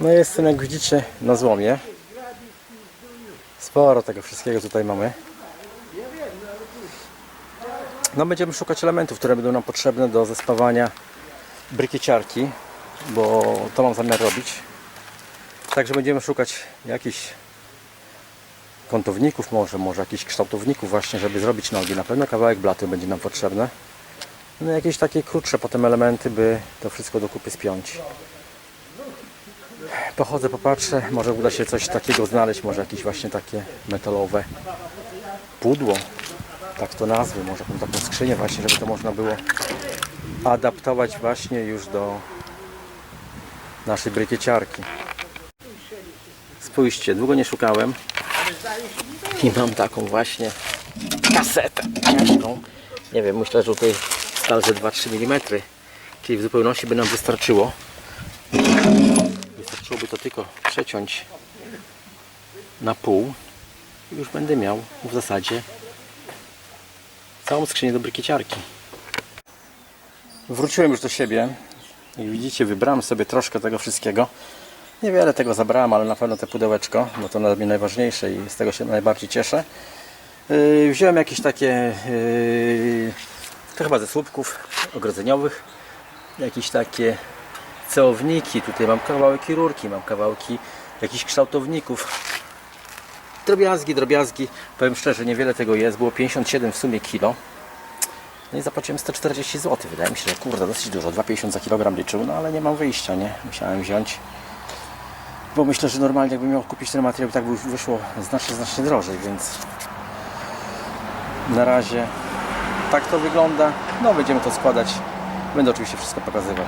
No jestem jak widzicie na złomie. Sporo tego wszystkiego tutaj mamy. No będziemy szukać elementów, które będą nam potrzebne do zespawania brykieciarki, bo to mam zamiar robić. Także będziemy szukać jakichś kątowników może, może jakichś kształtowników właśnie, żeby zrobić nogi. Na pewno kawałek blaty będzie nam potrzebne. No jakieś takie krótsze potem elementy, by to wszystko do kupy spiąć. Pochodzę, popatrzę, może uda się coś takiego znaleźć, może jakieś właśnie takie metalowe pudło, tak to nazwy, może taką skrzynię właśnie, żeby to można było adaptować właśnie już do naszej brykieciarki. Spójrzcie, długo nie szukałem i mam taką właśnie kasetę ciężką. Nie wiem, myślę, że tutaj stal ze 2-3 mm, czyli w zupełności by nam wystarczyło. Wystarczyłoby to tylko przeciąć na pół i już będę miał w zasadzie całą skrzynię do brykieciarki. Wróciłem już do siebie i widzicie, wybrałem sobie troszkę tego wszystkiego. Niewiele tego zabrałem, ale na pewno te pudełeczko, no to dla mnie najważniejsze i z tego się najbardziej cieszę. Yy, wziąłem jakieś takie, yy, to chyba ze słupków ogrodzeniowych, jakieś takie ceowniki, tutaj mam kawałki rurki, mam kawałki jakichś kształtowników. Drobiazgi, drobiazgi, powiem szczerze, niewiele tego jest, było 57 w sumie kilo. No i zapłaciłem 140 zł. Wydaje mi się, że kurde, dosyć dużo. 2,50 za kilogram liczył, no ale nie mam wyjścia, nie? Musiałem wziąć. Bo myślę, że normalnie jakbym miał kupić ten materiał, tak by wyszło znacznie, znacznie drożej, więc na razie tak to wygląda. No będziemy to składać. Będę oczywiście wszystko pokazywał.